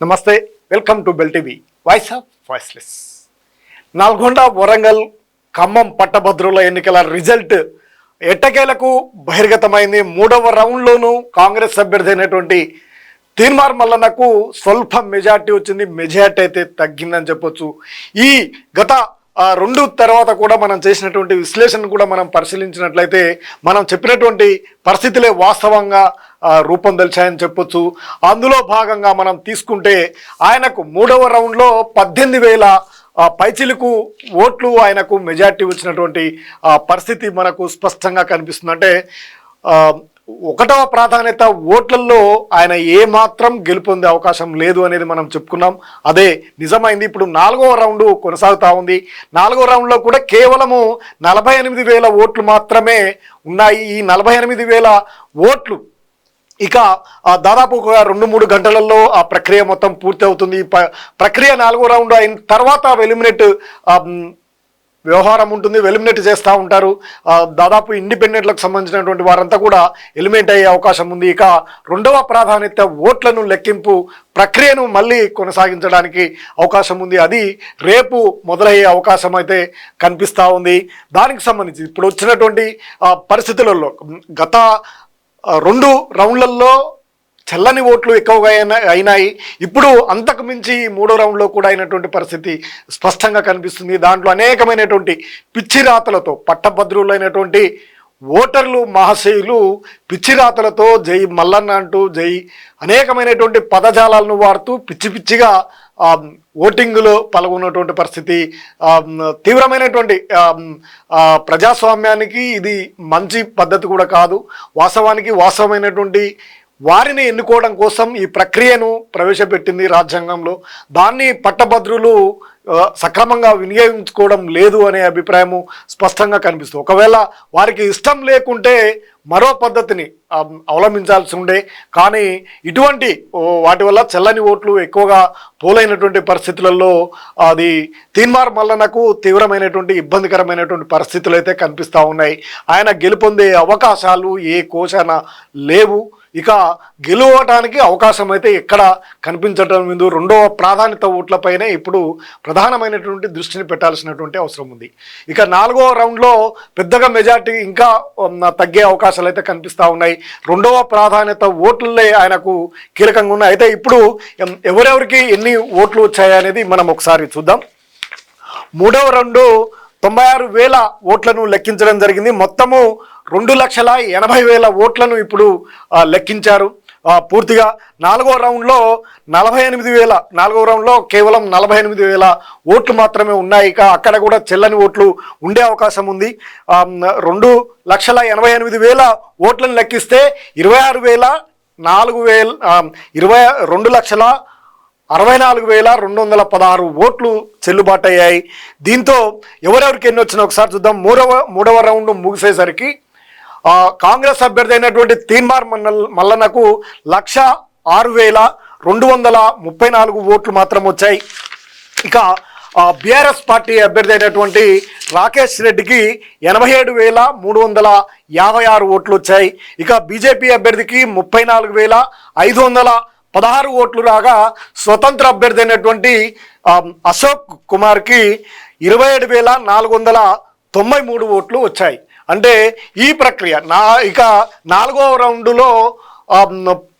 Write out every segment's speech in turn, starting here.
నమస్తే welcome to bell TV voice of voiceless. Nalgonda Warangal Khammam పట్టభద్రుల ఎన్నికల result ఎట్టకేలకు బహిర్గతమైంది. మూడవ రౌండ్లోనూ కాంగ్రెస్ అభ్యర్థి అయినటువంటి తీర్మార్ మల్లన్నకు స్వల్ప మెజార్టీ వచ్చింది. మెజార్టీ అయితే తగ్గిందని చెప్పొచ్చు. ఈ గత రెండు తర్వాత కూడా మనం చేసినటువంటి విశ్లేషణ కూడా మనం పరిశీలించినట్లయితే మనం చెప్పినటువంటి పరిస్థితులే వాస్తవంగా రూపం తెలిచాయని చెప్పొచ్చు. అందులో భాగంగా మనం తీసుకుంటే ఆయనకు మూడవ రౌండ్లో పద్దెనిమిది వేల పైచిలకు ఓట్లు ఆయనకు మెజార్టీ వచ్చినటువంటి పరిస్థితి మనకు స్పష్టంగా కనిపిస్తుంది. అంటే ఒకటవ ప్రాధాన్యత ఓట్లలో ఆయన ఏ మాత్రం గెలుపొందే అవకాశం లేదు అనేది మనం చెప్పుకున్నాం. అదే నిజమైంది. ఇప్పుడు నాలుగవ రౌండ్ కొనసాగుతూ ఉంది. నాలుగవ రౌండ్లో కూడా కేవలము నలభై ఎనిమిది వేల ఓట్లు మాత్రమే ఉన్నాయి. ఈ నలభై ఎనిమిది వేల ఓట్లు ఇక దాదాపు ఒక రెండు మూడు గంటలలో ఆ ప్రక్రియ మొత్తం పూర్తి అవుతుంది ప్రక్రియ నాలుగో రౌండ్ అయిన తర్వాత ఎలిమినేట్ వ్యవహారం ఉంటుంది. ఎలిమినేట్ చేస్తూ ఉంటారు. దాదాపు ఇండిపెండెంట్లకు సంబంధించినటువంటి వారంతా కూడా ఎలిమినేట్ అయ్యే అవకాశం ఉంది. ఇక రెండవ ప్రాధాన్యత ఓట్లను లెక్కింపు ప్రక్రియను మళ్ళీ కొనసాగించడానికి అవకాశం ఉంది. అది రేపు మొదలయ్యే అవకాశం అయితే కనిపిస్తూ ఉంది. దానికి సంబంధించి ఇప్పుడు వచ్చినటువంటి పరిస్థితులలో గత రెండు రౌండ్లలో చల్లని ఓట్లు ఎక్కువగా అయిన- అయినాయి. ఇప్పుడు అంతకు మించి మూడో రౌండ్లో కూడా అయినటువంటి పరిస్థితి స్పష్టంగా కనిపిస్తుంది. దాంట్లో అనేకమైనటువంటి పిచ్చి రాతలతో పట్టభద్రులైనటువంటి ఓటర్లు మహాశయులు పిచ్చి రాతలతో జై మల్లన్న అంటూ జై అనేకమైనటువంటి పదజాలాలను వాడుతూ పిచ్చి పిచ్చిగా ఓటింగ్లో పాల్గొన్నటువంటి పరిస్థితి తీవ్రమైనటువంటి ప్రజాస్వామ్యానికి ఇది మంచి పద్ధతి కూడా కాదు. వాస్తవానికి వాస్తవమైనటువంటి వారిని ఎన్నుకోవడం కోసం ఈ ప్రక్రియను ప్రవేశపెట్టింది రాజ్యాంగంలో. దాన్ని పట్టభద్రులు సక్రమంగా వినియోగించుకోవడం లేదు అనే అభిప్రాయము స్పష్టంగా కనిపిస్తుంది. ఒకవేళ వారికి ఇష్టం లేకుంటే మరో పద్ధతిని అవలంబించాల్సి ఉండే. కానీ ఇటువంటి వాటి వల్ల చెల్లని ఓట్లు ఎక్కువగా పోలైనటువంటి పరిస్థితులలో అది తీన్మార్ మల్లనకు తీవ్రమైనటువంటి ఇబ్బందికరమైనటువంటి పరిస్థితులు అయితే కనిపిస్తూ ఉన్నాయి. ఆయన గెలుపొందే అవకాశాలు ఏ కోశాన లేవు. ఇక గెలవటానికి అవకాశం అయితే ఎక్కడ కనిపించటం ముందు రెండవ ప్రాధాన్యత ఓట్లపైనే ఇప్పుడు ప్రధానమైనటువంటి దృష్టిని పెట్టాల్సినటువంటి అవసరం ఉంది. ఇక నాలుగవ రౌండ్లో పెద్దగా మెజార్టీ ఇంకా తగ్గే అవకాశాలు అయితే కనిపిస్తూ ఉన్నాయి. రెండవ ప్రాధాన్యత ఓట్లే ఆయనకు కీలకంగా ఉన్నాయి. అయితే ఇప్పుడు ఎవరెవరికి ఎన్ని ఓట్లు వచ్చాయనేది మనం ఒకసారి చూద్దాం. మూడవ రౌండు తొంభై ఆరు వేల ఓట్లను లెక్కించడం జరిగింది. మొత్తము రెండు లక్షల ఎనభై వేల ఓట్లను ఇప్పుడు లెక్కించారు. పూర్తిగా నాలుగో రౌండ్లో నలభై ఎనిమిది వేల నాలుగో రౌండ్లో కేవలం నలభై ఎనిమిది వేల ఓట్లు మాత్రమే ఉన్నాయి. ఇక అక్కడ కూడా చెల్లని ఓట్లు ఉండే అవకాశం ఉంది. రెండు లక్షల ఎనభై ఎనిమిది వేల ఓట్లను లెక్కిస్తే ఇరవై ఆరు వేల నాలుగు వేల ఇరవై రెండు లక్షల అరవై నాలుగు వేల రెండు వందల పదహారు ఓట్లు చెల్లుబాటు అయ్యాయి దీంతో ఎవరెవరికి ఎన్ని వచ్చినా ఒకసారి చూద్దాం. మూడవ మూడవ రౌండ్ ముగిసేసరికి కాంగ్రెస్ అభ్యర్థి అయినటువంటి తీన్మార్ మన్నల్ మల్లన్నకు లక్ష ఆరు వేల రెండు వందల ముప్పై నాలుగు ఓట్లు మాత్రం వచ్చాయి. ఇక బీఆర్ఎస్ పార్టీ అభ్యర్థి అయినటువంటి రాకేష్ రెడ్డికి ఎనభై ఏడు వేల మూడు వందల యాభై ఆరు ఓట్లు వచ్చాయి. ఇక బీజేపీ అభ్యర్థికి ముప్పై నాలుగు వేల ఐదు వందల పదహారు ఓట్లు రాగా స్వతంత్ర అభ్యర్థి అయినటువంటి అశోక్ కుమార్కి ఇరవై ఏడు వేల నాలుగు వందల తొంభై మూడు ఓట్లు వచ్చాయి. అంటే ఈ ప్రక్రియ నా ఇక నాలుగో రౌండ్లో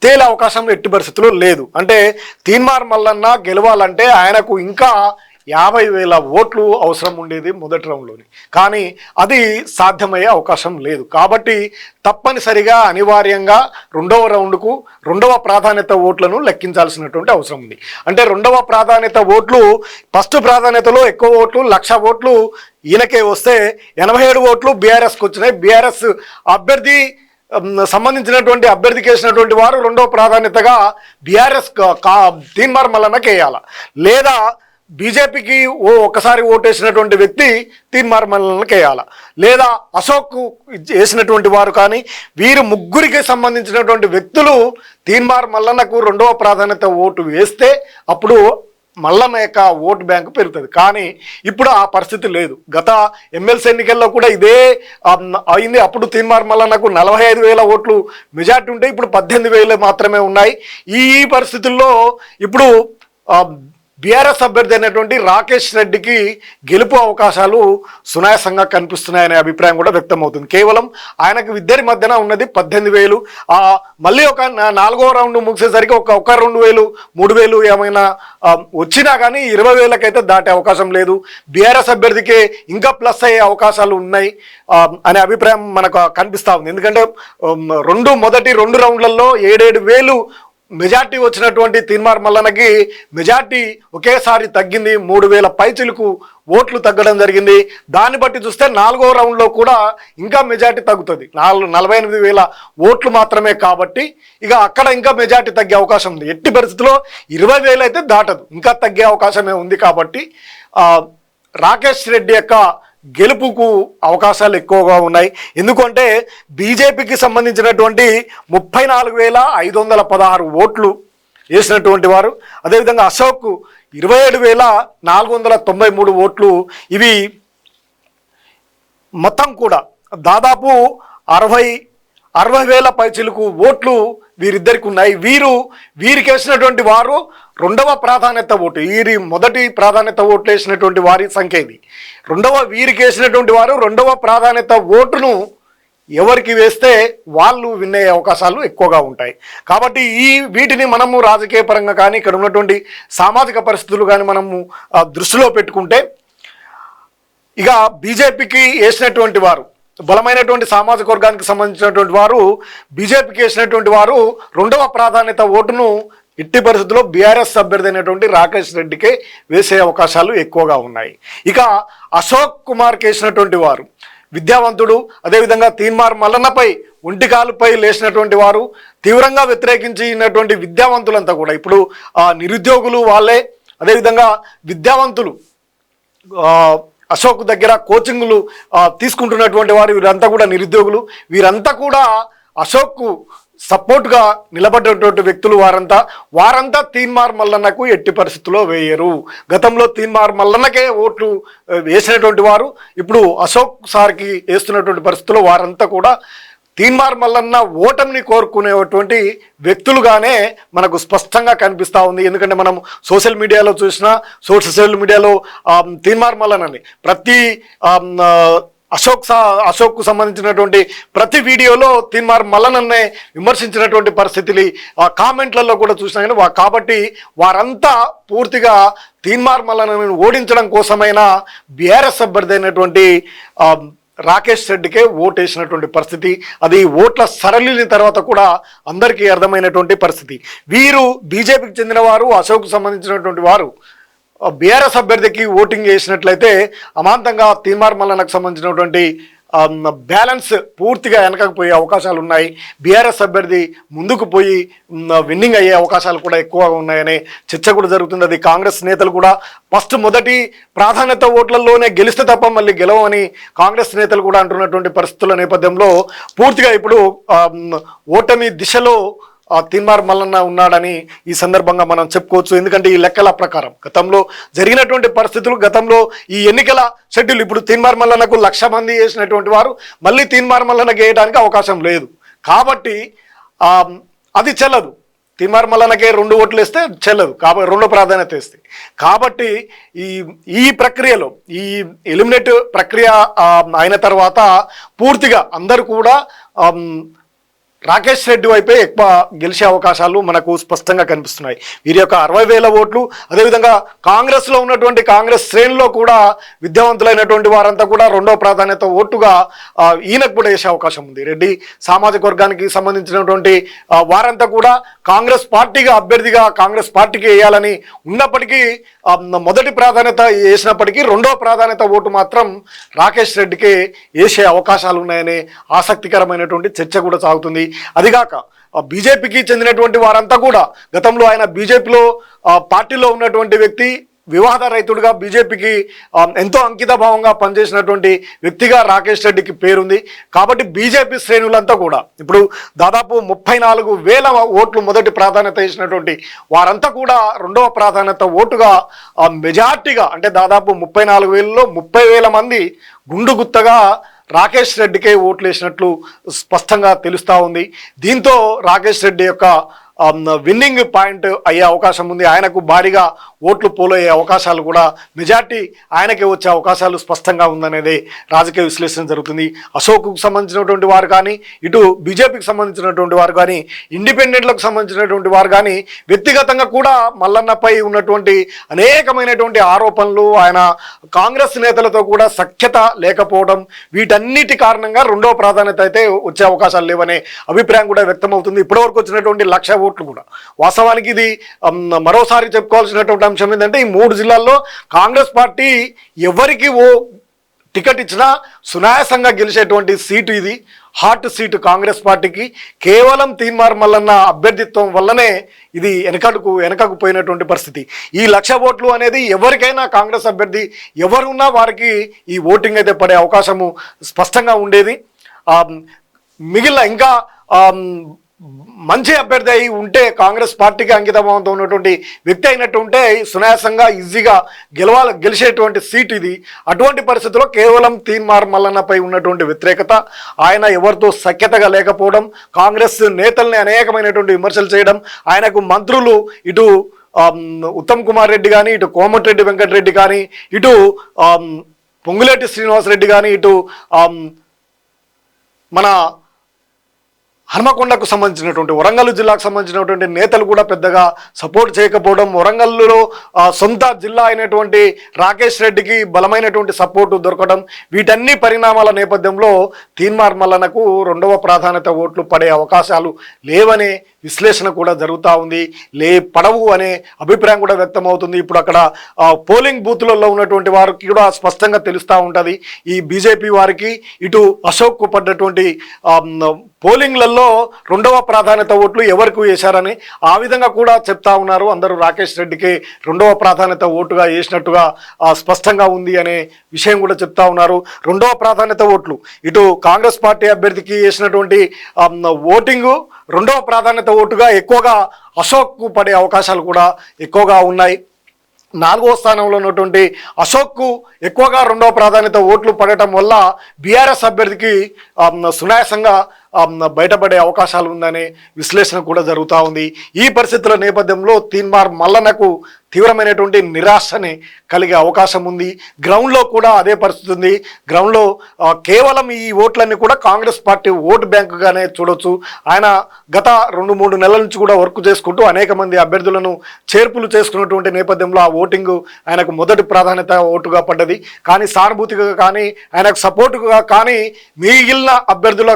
తేలే అవకాశం ఎట్టి పరిస్థితుల్లో లేదు. అంటే తీన్మార్ మల్లన్న గెలవాలంటే ఆయనకు ఇంకా యాభై వేల ఓట్లు అవసరం ఉండేది మొదటి రౌండ్లోని. కానీ అది సాధ్యమయ్యే అవకాశం లేదు. కాబట్టి తప్పనిసరిగా అనివార్యంగా రెండవ రౌండ్కు రెండవ ప్రాధాన్యత ఓట్లను లెక్కించాల్సినటువంటి అవసరం ఉంది. అంటే రెండవ ప్రాధాన్యత ఓట్లు ఫస్ట్ ప్రాధాన్యతలో ఎక్కువ ఓట్లు లక్ష ఓట్లు ఈయనకే వస్తే ఎనభై ఏడు ఓట్లు బీఆర్ఎస్కి వచ్చినాయి. బీఆర్ఎస్ అభ్యర్థి సంబంధించినటువంటి అభ్యర్థికి వేసినటువంటి వారు రెండవ ప్రాధాన్యతగా బీఆర్ఎస్ కా తీన్మార్ మల్లన్నకి లేదా బీజేపీకి ఓ ఒక్కసారి ఓటేసినటువంటి వ్యక్తి తీన్మార్ మల్లన్నకి వేయాల లేదా అశోక్ వేసినటువంటి వారు కానీ వీరు ముగ్గురికి సంబంధించినటువంటి వ్యక్తులు తీన్మార్ మల్లన్నకు రెండవ ప్రాధాన్యత ఓటు వేస్తే అప్పుడు మల్లన్న యొక్క ఓటు బ్యాంకు పెరుగుతుంది. కానీ ఇప్పుడు ఆ పరిస్థితి లేదు. గత ఎమ్మెల్సీ ఎన్నికల్లో కూడా ఇదే అయింది. అప్పుడు తీన్మార్ మల్లన్నకు నలభై ఐదు వేల ఓట్లు మెజార్టీ ఉంటే ఇప్పుడు పద్దెనిమిది వేలు మాత్రమే ఉన్నాయి. ఈ పరిస్థితుల్లో ఇప్పుడు బీఆర్ఎస్ అభ్యర్థి అయినటువంటి రాకేష్ రెడ్డికి గెలుపు అవకాశాలు సునాయాసంగా కనిపిస్తున్నాయనే అభిప్రాయం కూడా వ్యక్తమవుతుంది. కేవలం ఆయనకు ఇద్దరి మధ్యన ఉన్నది పద్దెనిమిది వేలు. మళ్ళీ ఒక నాలుగో రౌండ్ ముగిసేసరికి ఒక ఒక రెండు వేలు మూడు వేలు ఏమైనా వచ్చినా కానీ ఇరవై వేలకైతే దాటే అవకాశం లేదు. బీఆర్ఎస్ అభ్యర్థికే ఇంకా ప్లస్ అయ్యే అవకాశాలు ఉన్నాయి అనే అభిప్రాయం మనకు కనిపిస్తూ ఉంది. ఎందుకంటే రెండు మొదటి రెండు రౌండ్లలో ఏడేడు వేలు మెజార్టీ వచ్చినటువంటి తీన్మార్ మల్లన్నకి మెజార్టీ ఒకేసారి తగ్గింది మూడు వేల పైచులకు ఓట్లు తగ్గడం జరిగింది. దాన్ని బట్టి చూస్తే నాలుగో రౌండ్లో కూడా ఇంకా మెజార్టీ తగ్గుతుంది. నాలుగు నలభై ఎనిమిది వేల ఓట్లు మాత్రమే కాబట్టి ఇక అక్కడ ఇంకా మెజార్టీ తగ్గే అవకాశం ఉంది. ఎట్టి పరిస్థితిలో ఇరవై వేలు అయితే దాటదు. ఇంకా తగ్గే అవకాశమే ఉంది కాబట్టి రాకేష్ రెడ్డి యొక్క గెలుపుకు అవకాశాలు ఎక్కువగా ఉన్నాయి. ఎందుకంటే బీజేపీకి సంబంధించినటువంటి ముప్పై నాలుగు వేల ఐదు వందల పదహారు ఓట్లు వేసినటువంటి వారు అదేవిధంగా అశోక్ ఇరవై ఏడు వేల నాలుగు వందల తొంభై మూడు ఓట్లు. ఇవి మొత్తం కూడా దాదాపు అరవై అరవై వేల పైచిలకు ఓట్లు వీరిద్దరికి ఉన్నాయి. వీరు వీరికి వేసినటువంటి వారు రెండవ ప్రాధాన్యత ఓటు. వీరి మొదటి ప్రాధాన్యత ఓట్లు వేసినటువంటి వారి సంఖ్య ఇది. రెండవ వీరికి వేసినటువంటి వారు రెండవ ప్రాధాన్యత ఓటును ఎవరికి వేస్తే వాళ్ళు వినే అవకాశాలు ఎక్కువగా ఉంటాయి. కాబట్టి ఈ వీటిని మనము రాజకీయ పరంగా కానీ ఇక్కడ ఉన్నటువంటి సామాజిక పరిస్థితులు కానీ మనము దృష్టిలో పెట్టుకుంటే ఇక బీజేపీకి వేసినటువంటి వారు బలమైనటువంటి సామాజిక వర్గానికి సంబంధించినటువంటి వారు బీజేపీకి వేసినటువంటి వారు రెండవ ప్రాధాన్యత ఓటును ఇట్టి పరిస్థితుల్లో బీఆర్ఎస్ అభ్యర్థి అయినటువంటి రాకేష్ రెడ్డికే వేసే అవకాశాలు ఎక్కువగా ఉన్నాయి. ఇక అశోక్ కుమార్కి వేసినటువంటి వారు విద్యావంతుడు అదేవిధంగా తీన్మార్ మల్లన్నపై ఒంటికాలుపై లేచినటువంటి వారు తీవ్రంగా వ్యతిరేకించినటువంటి విద్యావంతులంతా కూడా ఇప్పుడు ఆ, నిరుద్యోగులు వాళ్ళే అదేవిధంగా విద్యావంతులు అశోక్ దగ్గర కోచింగ్లు తీసుకుంటున్నటువంటి వారు వీరంతా కూడా నిరుద్యోగులు. వీరంతా కూడా అశోక్కు సపోర్ట్గా నిలబడ్డటువంటి వ్యక్తులు వారంతా. వారంతా తీన్మార్ మల్లన్నకు ఎట్టి పరిస్థితుల్లో వేయరు. గతంలో తీన్మార్ మల్లన్నకే ఓట్లు వేసినటువంటి వారు. ఇప్పుడు అశోక్ సార్కి వేస్తున్నటువంటి పరిస్థితుల్లో వారంతా కూడా తీన్మార్ మల్లన్న ఓటమిని కోరుకునేటువంటి వ్యక్తులుగానే మనకు స్పష్టంగా కనిపిస్తూ ఉంది. ఎందుకంటే మనం సోషల్ మీడియాలో చూసినా సోషల్ మీడియాలో ఆ, తీన్మార్ మల్లన్నని ప్రతి అశోక్ సా అశోక్కు సంబంధించినటువంటి ప్రతి వీడియోలో తీన్మార్ మల్లనన్నే విమర్శించినటువంటి పరిస్థితులు ఆ కామెంట్లలో కూడా చూసినా కానీ వా- కాబట్టి వారంతా పూర్తిగా తీన్మార్ మల్లనని ఓడించడం కోసమైనా బీఆర్ఎస్ అభ్యర్థి అయినటువంటి రాకేష్ రెడ్డికే ఓటేసినటువంటి పరిస్థితి అది ఓట్ల సరళిని తర్వాత కూడా అందరికీ అర్థమైనటువంటి పరిస్థితి. వీరు బీజేపీకి చెందినవారు అశోక్కు సంబంధించినటువంటి వారు. బీఆర్ఎస్ అభ్యర్థికి ఓటింగ్ చేసినట్లయితే అమాంతంగా తీమార్ మల్లనకు సంబంధించినటువంటి బ్యాలెన్స్ పూర్తిగా వెనకకపోయే అవకాశాలు ఉన్నాయి. బీఆర్ఎస్ అభ్యర్థి ముందుకు పోయి విన్నింగ్ అయ్యే అవకాశాలు కూడా ఎక్కువగా ఉన్నాయని చర్చ కూడా జరుగుతుంది. అది కాంగ్రెస్ నేతలు కూడా ఫస్ట్ మొదటి ప్రాధాన్యత ఓట్లలోనే గెలిస్తే తప్ప మళ్ళీ గెలవని కాంగ్రెస్ నేతలు కూడా అంటున్నటువంటి పరిస్థితుల నేపథ్యంలో పూర్తిగా ఇప్పుడు ఓటమి దిశలో తిన్మార్ మల్లన్న ఉన్నాడని ఈ సందర్భంగా మనం చెప్పుకోవచ్చు. ఎందుకంటే ఈ లెక్కల ప్రకారం గతంలో జరిగినటువంటి పరిస్థితులు గతంలో ఈ ఎన్నికల షెడ్యూల్ ఇప్పుడు తిన్మార్ మల్లన్నకు లక్ష మంది వేసినటువంటి వారు మళ్ళీ తిన్మార్ మల్లన వేయడానికి అవకాశం లేదు. కాబట్టి అది చెల్లదు. తిన్మార్ మల్లన్నకే రెండు ఓట్లు వేస్తే చెల్లదు. కాబట్టి రెండో ప్రాధాన్యత వేస్తే. కాబట్టి ఈ ఈ ప్రక్రియలో ఈ ఎలిమినేట్ ప్రక్రియ అయిన తర్వాత పూర్తిగా అందరూ కూడా రాకేష్ రెడ్డి వైపే ఎక్కువ గెలిచే అవకాశాలు మనకు స్పష్టంగా కనిపిస్తున్నాయి. వీరి యొక్క అరవై వేల ఓట్లు అదేవిధంగా కాంగ్రెస్లో ఉన్నటువంటి కాంగ్రెస్ శ్రేణిలో కూడా విద్యావంతులైనటువంటి వారంతా కూడా రెండో ప్రాధాన్యత ఓటుగా ఈయనకు కూడా వేసే అవకాశం ఉంది. రెడ్డి సామాజిక వర్గానికి సంబంధించినటువంటి వారంతా కూడా కాంగ్రెస్ పార్టీగా అభ్యర్థిగా కాంగ్రెస్ పార్టీకి వేయాలని ఉన్నప్పటికీ మొదటి ప్రాధాన్యత వేసినప్పటికీ రెండో ప్రాధాన్యత ఓటు మాత్రం రాకేష్ రెడ్డికి వేసే అవకాశాలు ఉన్నాయనే ఆసక్తికరమైనటువంటి చర్చ కూడా సాగుతుంది. అదిగాక బీజేపీకి చెందినటువంటి వారంతా కూడా గతంలో ఆయన బీజేపీలో పార్టీలో ఉన్నటువంటి వ్యక్తి వివాద రైతుడుగా బీజేపీకి ఎంతో అంకితభావంగా పనిచేసినటువంటి వ్యక్తిగా రాకేష్ రెడ్డికి పేరుంది. కాబట్టి బీజేపీ శ్రేణులంతా కూడా ఇప్పుడు దాదాపు ముప్పై నాలుగు వేల ఓట్లు మొదటి ప్రాధాన్యత ఇచ్చినటువంటి వారంతా కూడా రెండవ ప్రాధాన్యత ఓటుగా మెజార్టీగా అంటే దాదాపు ముప్పై నాలుగు వేలలో ముప్పై వేల మంది గుండు గుత్తగా రాకేష్ రెడ్డికే ఓట్లు వేసినట్లు స్పష్టంగా తెలుస్తూ ఉంది. దీంతో రాకేష్ రెడ్డి యొక్క విన్నింగ్ పాయింట్ అయ్యే అవకాశం ఉంది. ఆయనకు భారీగా ఓట్లు పోలయ్యే అవకాశాలు కూడా మెజార్టీ ఆయనకే వచ్చే అవకాశాలు స్పష్టంగా ఉందనేది రాజకీయ విశ్లేషణ జరుగుతుంది. అశోక్కు సంబంధించినటువంటి వారు కానీ ఇటు బీజేపీకి సంబంధించినటువంటి వారు కానీ ఇండిపెండెంట్లకు సంబంధించినటువంటి వారు కానీ వ్యక్తిగతంగా కూడా మల్లన్నపై ఉన్నటువంటి అనేకమైనటువంటి ఆరోపణలు ఆయన కాంగ్రెస్ నేతలతో కూడా సఖ్యత లేకపోవడం వీటన్నిటి కారణంగా రెండవ ప్రాధాన్యత అయితే వచ్చే అవకాశాలు లేవనే అభిప్రాయం కూడా వ్యక్తమవుతుంది. ఇప్పటివరకు వచ్చినటువంటి లక్ష ఓట్లు కూడా. వాస్తవానికి ఇది మరోసారి చెప్పుకోవాల్సినటువంటి అంశం ఏంటంటే ఈ మూడు జిల్లాల్లో కాంగ్రెస్ పార్టీ ఎవరికి ఓ టికెట్ ఇచ్చినా సునాయాసంగా గెలిచేటువంటి సీటు ఇది. హాట్ సీటు కాంగ్రెస్ పార్టీకి. కేవలం తీన్మార్ మల్లన్న అభ్యర్థిత్వం వల్లనే ఇది వెనకడుకు వెనకకు పోయినటువంటి పరిస్థితి. ఈ లక్ష ఓట్లు అనేది ఎవరికైనా కాంగ్రెస్ అభ్యర్థి ఎవరున్నా వారికి ఈ ఓటింగ్ అయితే పడే అవకాశము స్పష్టంగా ఉండేది. మిగిలిన ఇంకా మంచి అభ్యర్థి అయి ఉంటే కాంగ్రెస్ పార్టీకి అంకితభావంతో ఉన్నటువంటి వ్యక్తి అయినట్టు ఉంటే సునాయాసంగా ఈజీగా గెలవాలి గెలిచేటువంటి సీట్ ఇది. అటువంటి పరిస్థితుల్లో కేవలం తీన్మార్ మల్లన్నపై ఉన్నటువంటి వ్యతిరేకత ఆయన ఎవరితో సఖ్యతగా లేకపోవడం కాంగ్రెస్ నేతల్ని అనేకమైనటువంటి విమర్శలు చేయడం ఆయనకు మంత్రులు ఇటు ఉత్తమ్ కుమార్ రెడ్డి కానీ ఇటు కోమటిరెడ్డి వెంకటరెడ్డి కానీ ఇటు పొంగులేటి శ్రీనివాసరెడ్డి కానీ ఇటు మన హనుమకొండకు సంబంధించినటువంటి వరంగల్ జిల్లాకు సంబంధించినటువంటి నేతలు కూడా పెద్దగా సపోర్ట్ చేయకపోవడం వరంగల్లో సొంత జిల్లా అయినటువంటి రాకేష్ రెడ్డికి బలమైనటువంటి సపోర్టు దొరకడం వీటన్ని పరిణామాల నేపథ్యంలో తీన్మార్ మల్లనకు రెండవ ప్రాధాన్యత ఓట్లు పడే అవకాశాలు లేవనే విశ్లేషణ కూడా జరుగుతూ ఉంది. లే పడవు అనే అభిప్రాయం కూడా వ్యక్తం అవుతుంది ఇప్పుడు అక్కడ పోలింగ్ బూత్లలో ఉన్నటువంటి వారికి కూడా స్పష్టంగా తెలుస్తూ ఉంటుంది. ఈ బీజేపీ వారికి ఇటు అశోక్కు పడ్డటువంటి పోలింగ్లలో రెండవ ప్రాధాన్యత ఓట్లు ఎవరికి వేశారని ఆ విధంగా కూడా చెప్తా ఉన్నారు. అందరూ రాకేష్ రెడ్డికి రెండవ ప్రాధాన్యత ఓటుగా వేసినట్టుగా స్పష్టంగా ఉంది అనే విషయం కూడా చెప్తా ఉన్నారు. రెండవ ప్రాధాన్యత ఓట్లు. ఇటు కాంగ్రెస్ పార్టీ అభ్యర్థికి వేసినటువంటి ఓటింగు రెండవ ప్రాధాన్యత ఓటుగా ఎక్కువగా అశోక్కు పడే అవకాశాలు కూడా ఎక్కువగా ఉన్నాయి. నాలుగో స్థానంలో ఉన్నటువంటి అశోక్కు ఎక్కువగా రెండవ ప్రాధాన్యత ఓట్లు పడటం వల్ల బీఆర్ఎస్ అభ్యర్థికి సునాయాసంగా బయటపడే అవకాశాలు ఉందనే విశ్లేషణ కూడా జరుగుతూ ఉంది. ఈ పరిస్థితుల నేపథ్యంలో తీన్మార్ మల్లనకు తీవ్రమైనటువంటి నిరాశని కలిగే అవకాశం ఉంది. గ్రౌండ్లో కూడా అదే పరిస్థితి ఉంది. గ్రౌండ్లో కేవలం ఈ ఓట్లన్నీ కూడా కాంగ్రెస్ పార్టీ ఓటు బ్యాంకుగానే చూడొచ్చు. ఆయన గత రెండు మూడు నెలల నుంచి కూడా వర్క్ చేసుకుంటూ అనేక మంది అభ్యర్థులను చేర్పులు చేసుకున్నటువంటి నేపథ్యంలో ఆ ఓటింగ్ ఆయనకు మొదటి ప్రాధాన్యత ఓటుగా పడ్డది. కానీ సానుభూతిగా కానీ ఆయనకు సపోర్టుగా కానీ మిగిలిన అభ్యర్థుల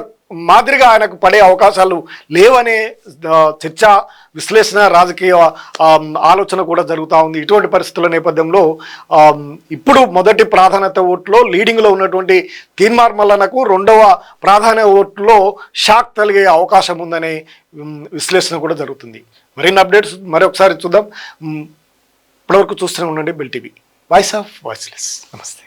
మాదిరిగా ఆయనకు పడే అవకాశాలు లేవనే చర్చ విశ్లేషణ రాజకీయ ఆలోచన కూడా జరుగుతూ ఉంది. ఇటువంటి పరిస్థితుల నేపథ్యంలో ఇప్పుడు మొదటి ప్రాధాన్యత ఓట్లో లీడింగ్లో ఉన్నటువంటి తీన్మార్ మల్లనకు రెండవ ప్రాధాన్య ఓట్లో షాక్ కలిగే అవకాశం ఉందనే విశ్లేషణ కూడా జరుగుతుంది. మరిన్ని అప్డేట్స్ మరొకసారి చూద్దాం. ఇప్పటివరకు చూస్తూనే ఉండండి bell TV. Voice of voiceless. నమస్తే.